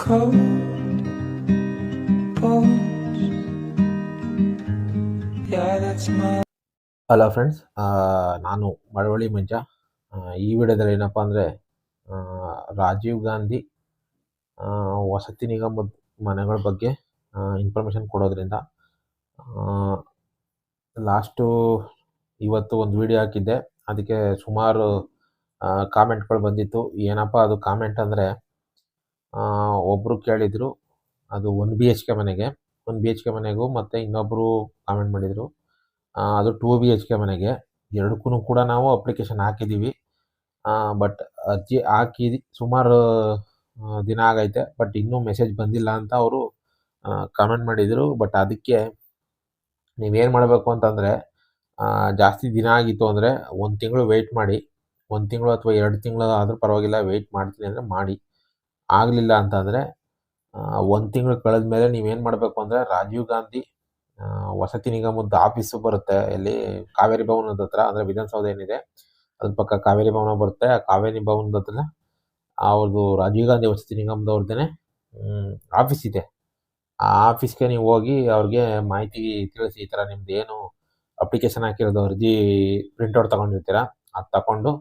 Hello friends ನಾನು ಮಳವಳ್ಳಿ ಮಂಜ. ಈ ವಿಡಿಯೋದಲ್ಲಿ ಏನಪ್ಪ ಅಂದರೆ ರಾಜೀವ್ ಗಾಂಧಿ ವಸತಿ ನಿಗಮದ ಮನೆಗಳ ಬಗ್ಗೆ ಇನ್ಫಾರ್ಮೇಷನ್ ಕೊಡೋದ್ರಿಂದ ಲಾಸ್ಟು ಇವತ್ತು ಒಂದು ವಿಡಿಯೋ ಹಾಕಿದ್ದೆ. ಅದಕ್ಕೆ ಸುಮಾರು ಕಾಮೆಂಟ್ಗಳು ಬಂದಿತ್ತು. ಏನಪ್ಪ ಅದು ಕಾಮೆಂಟ್ ಅಂದರೆ ಒಬ್ಬರು ಕೇಳಿದರು, ಅದು ಒನ್ ಬಿ ಎಚ್ ಕೆ ಮನೆಗೆ ಒನ್ ಬಿ ಎಚ್ ಕೆ ಮನೆಗೂ ಮತ್ತು ಇನ್ನೊಬ್ಬರು ಕಾಮೆಂಟ್ ಮಾಡಿದರು. ಅದು ಟೂ ಬಿ ಎಚ್ ಕೆ ಮನೆಗೆ. ಎರಡಕ್ಕೂ ಕೂಡ ನಾವು ಅಪ್ಲಿಕೇಶನ್ ಹಾಕಿದ್ದೀವಿ. ಬಟ್ ಅರ್ಜಿ ಹಾಕಿ ಸುಮಾರು ದಿನ ಆಗೈತೆ. ಬಟ್ ಇನ್ನೂ ಮೆಸೇಜ್ ಬಂದಿಲ್ಲ ಅಂತ ಅವರು ಕಮೆಂಟ್ ಮಾಡಿದರು. ಬಟ್ ಅದಕ್ಕೆ ನೀವೇನು ಮಾಡಬೇಕು ಅಂತಂದರೆ ಜಾಸ್ತಿ ದಿನ ಆಗಿತ್ತು ಅಂದರೆ ಒಂದು ತಿಂಗಳು ವೆಯ್ಟ್ ಮಾಡಿ. ಒಂದು ತಿಂಗಳು ಅಥವಾ ಎರಡು ತಿಂಗಳು ಆದರೂ ಪರವಾಗಿಲ್ಲ ವೆಯ್ಟ್ ಮಾಡ್ತೀನಿ ಅಂದರೆ ಮಾಡಿ. ಆಗಲಿಲ್ಲ ಅಂತಂದರೆ ಒಂದು ತಿಂಗಳು ಕಳೆದ ಮೇಲೆ ನೀವೇನು ಮಾಡಬೇಕು ಅಂದರೆ ರಾಜೀವ್ ಗಾಂಧಿ ವಸತಿ ನಿಗಮದ ಆಫೀಸು ಬರುತ್ತೆ. ಇಲ್ಲಿ ಕಾವೇರಿ ಭವನದ ಹತ್ರ, ಅಂದರೆ ವಿಧಾನಸೌಧ ಏನಿದೆ, ಅದ್ರ ಪಕ್ಕ ಕಾವೇರಿ ಭವನ ಬರುತ್ತೆ. ಆ ಕಾವೇರಿ ಭವನದ ಹತ್ರ ಅವ್ರದ್ದು ರಾಜೀವ್ ಗಾಂಧಿ ವಸತಿ ನಿಗಮದವ್ರದ್ದೇ ಆಫೀಸ್ ಇದೆ. ಆ ಆಫೀಸ್ಗೆ ನೀವು ಹೋಗಿ ಅವ್ರಿಗೆ ಮಾಹಿತಿ ತಿಳಿಸಿ, ಈ ಥರ ನಿಮ್ದು ಏನು ಅಪ್ಲಿಕೇಶನ್ ಹಾಕಿರೋದು, ಅರ್ಜಿ ಪ್ರಿಂಟ್ಔಟ್ ತೊಗೊಂಡಿರ್ತೀರ, ಅದು ತಗೊಂಡು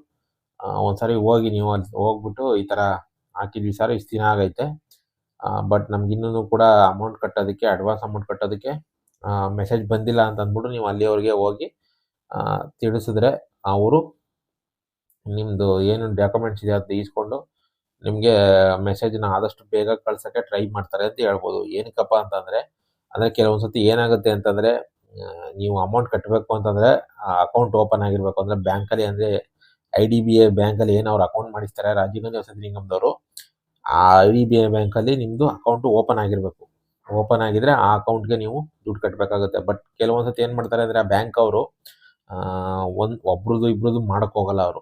ಒಂದ್ಸರಿ ಹೋಗಿ ನೀವು ಅಲ್ಲಿ ಹೋಗ್ಬಿಟ್ಟು ಈ ಥರ ಹಾಕಿದ್ವಿ ಸರ್, ಇಷ್ಟು ದಿನ ಆಗೈತೆ. ಬಟ್ ನಮ್ಗೆ ಇನ್ನೂ ಕೂಡ ಅಮೌಂಟ್ ಕಟ್ಟೋದಕ್ಕೆ ಅಡ್ವಾನ್ಸ್ ಅಮೌಂಟ್ ಕಟ್ಟೋದಕ್ಕೆ ಮೆಸೇಜ್ ಬಂದಿಲ್ಲ ಅಂತ ಅಂದ್ಬಿಟ್ಟು ನೀವು ಅಲ್ಲಿಯವ್ರಿಗೆ ಹೋಗಿ ತಿಳಿಸಿದ್ರೆ ಅವರು ನಿಮ್ಮದು ಏನು ಡಾಕ್ಯುಮೆಂಟ್ಸ್ ಇದೆ ಅದು ಇಸ್ಕೊಂಡು ನಿಮಗೆ ಮೆಸೇಜ್ನ ಆದಷ್ಟು ಬೇಗ ಕಳ್ಸೋಕ್ಕೆ ಟ್ರೈ ಮಾಡ್ತಾರೆ ಅಂತ ಹೇಳ್ಬೋದು. ಏನಕ್ಕಪ್ಪ ಅಂತಂದರೆ, ಅಂದರೆ ಕೆಲವೊಂದು ಸತಿ ಏನಾಗುತ್ತೆ ಅಂತಂದರೆ ನೀವು ಅಮೌಂಟ್ ಕಟ್ಟಬೇಕು ಅಂತಂದರೆ ಅಕೌಂಟ್ ಓಪನ್ ಆಗಿರಬೇಕು. ಅಂದರೆ ಬ್ಯಾಂಕಲ್ಲಿ ಅಂದರೆ ಐ ಡಿ ಬಿ ಐ ಬ್ಯಾಂಕಲ್ಲಿ ಏನು ಅವ್ರು ಅಕೌಂಟ್ ಮಾಡಿಸ್ತಾರೆ, ರಾಜೀವ್ ಗಾಂಧಿ ವಸತಿ ನಿಗಮದವರು ಆ ಐ ಡಿ ಬಿ ಐ ಬ್ಯಾಂಕಲ್ಲಿ ನಿಮ್ಮದು ಅಕೌಂಟ್ ಓಪನ್ ಆಗಿರಬೇಕು. ಓಪನ್ ಆಗಿದ್ರೆ ಆ ಅಕೌಂಟ್ಗೆ ನೀವು ದುಡ್ಡು ಕಟ್ಟಬೇಕಾಗುತ್ತೆ ಬಟ್ ಕೆಲವೊಂದು ಸತಿ ಏನು ಮಾಡ್ತಾರೆ ಅಂದರೆ ಆ ಬ್ಯಾಂಕ್ ಅವರು ಒಂದು ಒಬ್ರದ್ದು ಇಬ್ರದ್ದು ಮಾಡಕ್ ಹೋಗಲ್ಲ ಅವರು.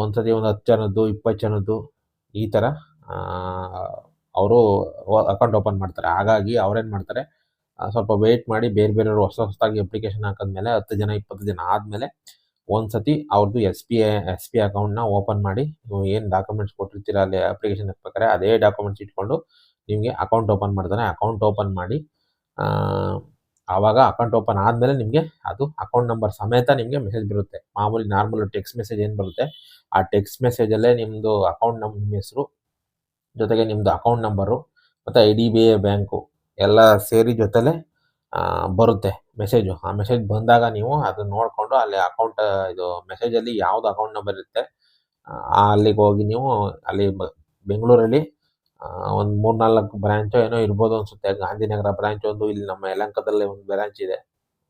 ಒಂದು ಸತಿ ಒಂದು ಹತ್ತು ಜನದ್ದು, ಇಪ್ಪತ್ತು ಜನದ್ದು ಈ ಥರ ಅವರು ಅಕೌಂಟ್ ಓಪನ್ ಮಾಡ್ತಾರೆ. ಹಾಗಾಗಿ ಅವ್ರೇನು ಮಾಡ್ತಾರೆ ಸ್ವಲ್ಪ ವೇಟ್ ಮಾಡಿ ಬೇರೆ ಬೇರೆಯವರು ಹೊಸ ಹೊಸದಾಗಿ ಅಪ್ಲಿಕೇಶನ್ ಹಾಕಿದ್ಮೇಲೆ ಹತ್ತು ಜನ, ಇಪ್ಪತ್ತು ಜನ ಆದಮೇಲೆ ಒಂದು ಸತಿ ಅವ್ರದ್ದು ಎಸ್ ಐ ಎಸ್ ಪಿ ಅಕೌಂಟ್ನ ಓಪನ್ ಮಾಡಿ, ನೀವು ಏನು ಡಾಕ್ಯುಮೆಂಟ್ಸ್ ಕೊಟ್ಟಿರ್ತೀರ, ಅಲ್ಲಿ ಅಪ್ಲಿಕೇಶನ್ ಹಾಕ್ಬೇಕಾದ್ರೆ ಅದೇ ಡಾಕ್ಯುಮೆಂಟ್ಸ್ ಇಟ್ಕೊಂಡು ನಿಮಗೆ ಅಕೌಂಟ್ ಓಪನ್ ಮಾಡ್ತಾನೆ ಅಕೌಂಟ್ ಓಪನ್ ಮಾಡಿ ಆವಾಗ ಅಕೌಂಟ್ ಓಪನ್ ಆದಮೇಲೆ ನಿಮಗೆ ಅದು ಅಕೌಂಟ್ ನಂಬರ್ ಸಮೇತ ನಿಮಗೆ ಮೆಸೇಜ್ ಬರುತ್ತೆ. ಮಾಮೂಲಿ ನಾರ್ಮಲ್ ಟೆಕ್ಸ್ಟ್ ಮೆಸೇಜ್ ಏನು ಬರುತ್ತೆ? ಆ ಟೆಕ್ಸ್ಟ್ ಮೆಸೇಜಲ್ಲೇ ನಿಮ್ಮದು ಅಕೌಂಟ್ ನಂಬರ್ ನಿಮ್ಮ ಹೆಸರು, ಜೊತೆಗೆ ನಿಮ್ಮದು ಅಕೌಂಟ್ ನಂಬರು ಮತ್ತು I D B A bank ಎಲ್ಲ ಸೇರಿ ಜೊತೆಲೆ ಬರುತ್ತೆ ಮೆಸೇಜು ಆ ಮೆಸೇಜ್ ಬಂದಾಗ ನೀವು ಅದನ್ನ ನೋಡಿಕೊಂಡು ಅಲ್ಲಿ ಅಕೌಂಟ್ ಇದು ಮೆಸೇಜಲ್ಲಿ ಯಾವ್ದು ಅಕೌಂಟ್ ನಂಬರ್ ಇರುತ್ತೆ ಅಲ್ಲಿಗೆ ಹೋಗಿ ನೀವು ಅಲ್ಲಿ ಬೆಂಗಳೂರಲ್ಲಿ ಒಂದು ಮೂರ್ನಾಲ್ಕು ಬ್ರ್ಯಾಂಚು ಏನೋ ಇರ್ಬೋದು ಅನ್ಸುತ್ತೆ. ಗಾಂಧಿನಗರ ಬ್ರ್ಯಾಂಚ್ ಒಂದು, ಇಲ್ಲಿ ನಮ್ಮ ಯಲಂಕದಲ್ಲಿ ಒಂದು ಬ್ರ್ಯಾಂಚ್ ಇದೆ.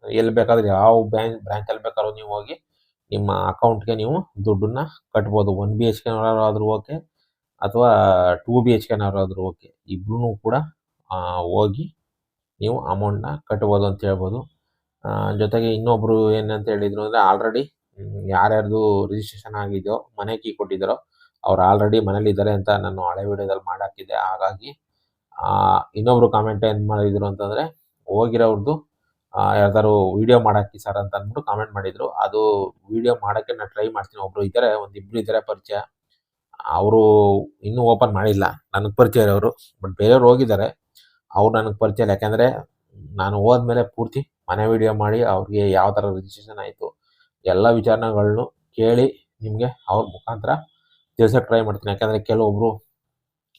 ಎಲ್ಲಿ ಬೇಕಾದ್ರೆ ಯಾವ ಬ್ಯಾಂಕ್ ಬ್ರ್ಯಾಂಚಲ್ಲಿ ಬೇಕಾದ್ರೂ ನೀವು ಹೋಗಿ ನಿಮ್ಮ ಅಕೌಂಟ್ಗೆ ನೀವು ದುಡ್ಡನ್ನ ಕಟ್ಬೋದು. ಒನ್ ಬಿ ಎಚ್ ಕೆನವರಾದರೂ ಓಕೆ ಅಥವಾ ಟೂ ಬಿ ಎಚ್ ಕೆನವರಾದರೂ ಓಕೆ ಇಬ್ರು ಕೂಡ ಹೋಗಿ ನೀವು ಅಮೌಂಟ್ನ ಕಟ್ಬೋದು ಅಂತ ಹೇಳ್ಬೋದು. ಜೊತೆಗೆ ಇನ್ನೊಬ್ಬರು ಏನಂತ ಹೇಳಿದ್ರು ಅಂದರೆ ಆಲ್ರೆಡಿ ಯಾರ್ಯಾರ್ದು ರಿಜಿಸ್ಟ್ರೇಷನ್ ಆಗಿದೆಯೋ, ಮನೆ ಕೀ ಕೊಟ್ಟಿದ್ದಾರೋ, ಅವ್ರು ಆಲ್ರೆಡಿ ಮನೇಲಿದ್ದಾರೆ ಅಂತ ನಾನು ಹಳೆ ವಿಡಿಯೋದಲ್ಲಿ ಮಾಡಾಕಿದ್ದೆ ಹಾಗಾಗಿ ಇನ್ನೊಬ್ರು ಕಾಮೆಂಟ್ ಏನು ಮಾಡಿದ್ರು ಅಂತಂದರೆ, ಹೋಗಿರೋರ್ದು ಯಾರ್ದಾರು ವಿಡಿಯೋ ಮಾಡಾಕಿ ಸರ್ ಅಂತ ಅಂದ್ಬಿಟ್ಟು ಕಾಮೆಂಟ್ ಮಾಡಿದ್ರು. ಅದು ವಿಡಿಯೋ ಮಾಡೋಕ್ಕೆ ನಾನು ಟ್ರೈ ಮಾಡ್ತೀನಿ. ಒಬ್ರು ಇದ್ದಾರೆ, ಒಂದು ಇಬ್ರು ಇದ್ದಾರೆ ಪರಿಚಯ. ಅವರು ಇನ್ನೂ ಓಪನ್ ಮಾಡಿಲ್ಲ. ನನಗೆ ಪರಿಚಯ ಇರೋರು. ಬಟ್ ಬೇರೆಯವ್ರು ಹೋಗಿದ್ದಾರೆ. ಅವ್ರು ನನಗೆ ಪರಿಚಯ ಇಲ್ಲ. ಯಾಕೆಂದರೆ ನಾನು ಹೋದ್ಮೇಲೆ ಪೂರ್ತಿ ಮನೆ ವಿಡಿಯೋ ಮಾಡಿ ಅವ್ರಿಗೆ ಯಾವ ಥರ ರಿಜಿಸ್ಟ್ರೇಷನ್ ಆಯಿತು, ಎಲ್ಲ ವಿಚಾರಣೆಗಳನ್ನು ಕೇಳಿ ನಿಮಗೆ ಅವ್ರ ಮುಖಾಂತರ ತಿಳ್ಸೋಕ್ಕೆ ಟ್ರೈ ಮಾಡ್ತೀನಿ. ಯಾಕೆಂದರೆ ಕೆಲವೊಬ್ಬರು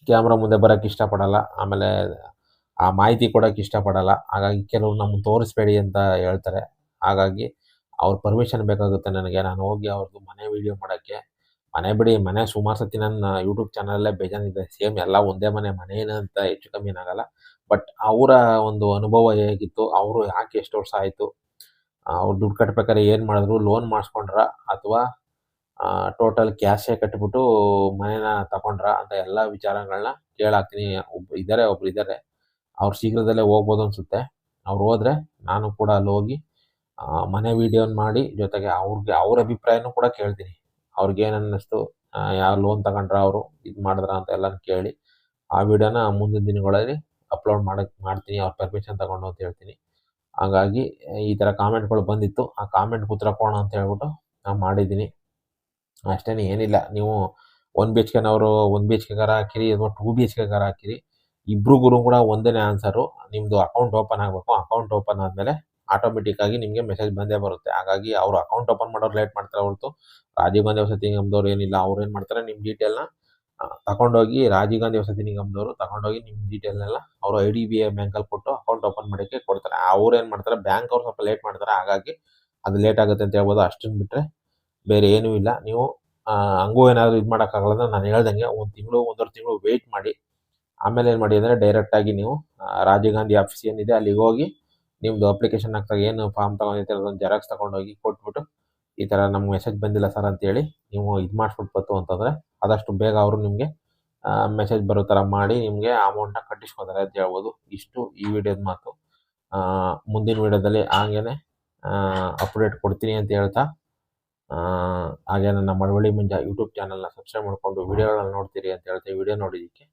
ಕ್ಯಾಮ್ರಾ ಮುಂದೆ ಬರೋಕ್ಕೆ ಇಷ್ಟಪಡಲ್ಲ, ಆಮೇಲೆ ಆ ಮಾಹಿತಿ ಕೊಡೋಕ್ಕೆ ಇಷ್ಟಪಡಲ್ಲ. ಹಾಗಾಗಿ ಕೆಲವರು ನಮ್ಮ ತೋರಿಸ್ಬೇಡಿ ಅಂತ ಹೇಳ್ತಾರೆ. ಹಾಗಾಗಿ ಅವ್ರ ಪರ್ಮಿಷನ್ ಬೇಕಾಗುತ್ತೆ ನನಗೆ. ನಾನು ಹೋಗಿ ಅವ್ರದ್ದು ಮನೆ ವಿಡಿಯೋ ಮಾಡೋಕ್ಕೆ ಮನೆ ಬಿಡಿ, ಮನೆ ಸುಮಾರು ಸತಿ ನನ್ನ ಯೂಟ್ಯೂಬ್ ಚಾನಲಲ್ಲೇ ಬೇಜಾನಿದೆ. ಸೇಮ್ ಎಲ್ಲ ಒಂದೇ ಮನೆ ಮನೆ ಅಂತ ಹೆಚ್ಚು ಕಮ್ಮಿ ಏನಾಗಲ್ಲ ಬಟ್ ಅವರ ಒಂದು ಅನುಭವ ಹೇಗಿತ್ತು, ಅವರು ಯಾಕೆ ಎಷ್ಟು ವರ್ಷ ಆಯಿತು ಅವ್ರು ದುಡ್ಡು ಕಟ್ಬೇಕಾದ್ರೆ ಏನು ಮಾಡಿದ್ರು ಲೋನ್ ಮಾಡಿಸ್ಕೊಂಡ್ರ ಅಥವಾ ಟೋಟಲ್ ಕ್ಯಾಶೇ ಕಟ್ಬಿಟ್ಟು ಮನೇನ ತಗೊಂಡ್ರ ಅಂತ ಎಲ್ಲ ವಿಚಾರಗಳನ್ನ ಕೇಳಾಕ್ತೀನಿ. ಒಬ್ಬ ಇದ್ದಾರೆ ಒಬ್ರು ಇದ್ದಾರೆ ಅವ್ರು ಶೀಘ್ರದಲ್ಲೇ ಹೋಗ್ಬೋದು ಅನಿಸುತ್ತೆ. ಅವ್ರು ಹೋದ್ರೆ ನಾನು ಕೂಡ ಅಲ್ಲಿ ಹೋಗಿ ಮನೆ ವಿಡಿಯೋನ ಮಾಡಿ ಜೊತೆಗೆ ಅವ್ರಿಗೆ, ಅವ್ರ ಅಭಿಪ್ರಾಯನೂ ಕೂಡ ಕೇಳ್ತೀನಿ. ಅವ್ರಿಗೆ ಏನು ಅನ್ನಿಸ್ತು? ಯಾವ ಲೋನ್ ತಗೊಂಡ್ರ ಅವರು ಇದು ಮಾಡಿದ್ರ ಅಂತ ಎಲ್ಲ ಕೇಳಿ ಆ ವಿಡಿಯೋನ ಮುಂದಿನ ದಿನಗಳಲ್ಲಿ ಅಪ್ಲೋಡ್ ಮಾಡೋಕ್ಕೆ ಮಾಡ್ತೀನಿ, ಅವ್ರ ಪರ್ಮಿಷನ್ ತಗೊಂಡು ಅಂತ ಹೇಳ್ತೀನಿ. ಹಾಗಾಗಿ ಈ ಥರ ಕಾಮೆಂಟ್ಗಳು ಬಂದಿತ್ತು. ಆ ಕಾಮೆಂಟ್ ಉತ್ತರ ಕೊಡೋಣ ಅಂತ ಹೇಳ್ಬಿಟ್ಟು ನಾನು ಮಾಡಿದ್ದೀನಿ. ಅಷ್ಟೇನೆ ಏನಿಲ್ಲ. ನೀವು ಒನ್ ಬಿ ಎಚ್ ಕೆನವರು ಒನ್ ಬಿ ಎಚ್ ಕೆಗಾರ ಹಾಕಿರಿ, ಅಥವಾ ಟೂ ಬಿ ಎಚ್ ಕೆಗಾರ ಹಾಕಿರಿ. ಇಬ್ರಿಗೂ ಕೂಡ ಒಂದೇ ಆನ್ಸರು ನಿಮ್ಮದು ಅಕೌಂಟ್ ಓಪನ್ ಆಗಬೇಕು. ಅಕೌಂಟ್ ಓಪನ್ ಆದಮೇಲೆ ಆಟೋಮೆಟಿಕ್ ಆಗಿ ನಿಮಗೆ ಮೆಸೇಜ್ ಬಂದೇ ಬರುತ್ತೆ. ಹಾಗಾಗಿ ಅವರು ಅಕೌಂಟ್ ಓಪನ್ ಮಾಡೋರು ಲೇಟ್ ಮಾಡ್ತಾರೆ ಹೊರತು. ರಾಜೀವ್ ಗಾಂಧಿ ವಸತಿ ನಿಗಮದವ್ರು ಏನಿಲ್ಲ, ಅವ್ರು ಏನು ಮಾಡ್ತಾರೆ ನಿಮ್ಮ ಡೀಟೇಲ್ನ ತಗೊಂಡೋಗಿ ರಾಜೀವ್ ಗಾಂಧಿ ವಸತಿ ನಿಗಮದವರು ತಗೊಂಡೋಗಿ ನಿಮ್ಮ ಡೀಟೇಲ್ನೆಲ್ಲ ಅವರು ಐ ಡಿ ಬಿ ಐ ಬ್ಯಾಂಕಲ್ಲಿ ಕೊಟ್ಟು ಅಕೌಂಟ್ ಓಪನ್ ಮಾಡೋಕ್ಕೆ ಕೊಡ್ತಾರೆ. ಅವ್ರು ಏನು ಮಾಡ್ತಾರೆ ಬ್ಯಾಂಕ್ ಅವ್ರು ಸ್ವಲ್ಪ ಲೇಟ್ ಮಾಡ್ತಾರೆ. ಹಾಗಾಗಿ ಅದು ಲೇಟ್ ಆಗುತ್ತೆ ಅಂತ ಹೇಳ್ಬೋದು. ಅಷ್ಟನ್ನು ಬಿಟ್ಟರೆ ಬೇರೆ ಏನೂ ಇಲ್ಲ. ನೀವು ಹಂಗೂ ಏನಾದರೂ ಇದು ಮಾಡೋಕ್ಕಾಗಲ್ಲ ನಾನು ಹೇಳ್ದಂಗೆ ಒಂದು ತಿಂಗಳು, ಒಂದೂವರೆ ತಿಂಗಳು ವೆಯ್ಟ್ ಮಾಡಿ. ಆಮೇಲೆ ಏನು ಮಾಡಿ ಅಂದರೆ ಡೈರೆಕ್ಟಾಗಿ ನೀವು ರಾಜೀವ್ ಗಾಂಧಿ ಆಫೀಸ್ ಏನಿದೆ ಅಲ್ಲಿಗೆ ಹೋಗಿ ನಿಮ್ಮದು ಅಪ್ಲಿಕೇಶನ್ ಹಾಕ್ದಾಗ ಏನು ಫಾರ್ಮ್ ತೊಗೊಂಡಿರ್ತೀರ ಅದೊಂದು ಜೆರಾಕ್ಸ್ ತೊಗೊಂಡೋಗಿ ಕೊಟ್ಬಿಟ್ಟು ಈ ಥರ ನಮ್ಗೆ ಮೆಸೇಜ್ ಬಂದಿಲ್ಲ ಸರ್ ಅಂತೇಳಿ ನೀವು ಇದು ಮಾಡಿಸ್ಬಿಟ್ಟು ಅಂತಂದರೆ ಆದಷ್ಟು ಬೇಗ ಅವರು ನಿಮಗೆ ಮೆಸೇಜ್ ಬರೋ ಥರ ಮಾಡಿ ನಿಮಗೆ ಅಮೌಂಟ್ನ ಕಟ್ಟಿಸ್ಕೊತಾರೆ ಅಂತ ಹೇಳ್ಬೋದು. ಇಷ್ಟು ಈ ವಿಡಿಯೋದ ಮಾತು. ಮುಂದಿನ ವಿಡಿಯೋದಲ್ಲಿ ಹಾಗೇನೆ ಅಪ್ಡೇಟ್ ಕೊಡ್ತೀನಿ ಅಂತ ಹೇಳ್ತಾ ಹಾಗೆ ನನ್ನ ಮಳವಳ್ಳಿ ಮುಂಜ ಯೂಟ್ಯೂಬ್ ಚಾನಲ್ನ ಸಬ್ಸ್ಕ್ರೈಬ್ ಮಾಡಿಕೊಂಡು ವಿಡಿಯೋಗಳನ್ನ ನೋಡ್ತೀರಿ ಅಂತ ಹೇಳ್ತಾ ವಿಡಿಯೋ ನೋಡಿದ್ದಕ್ಕೆ.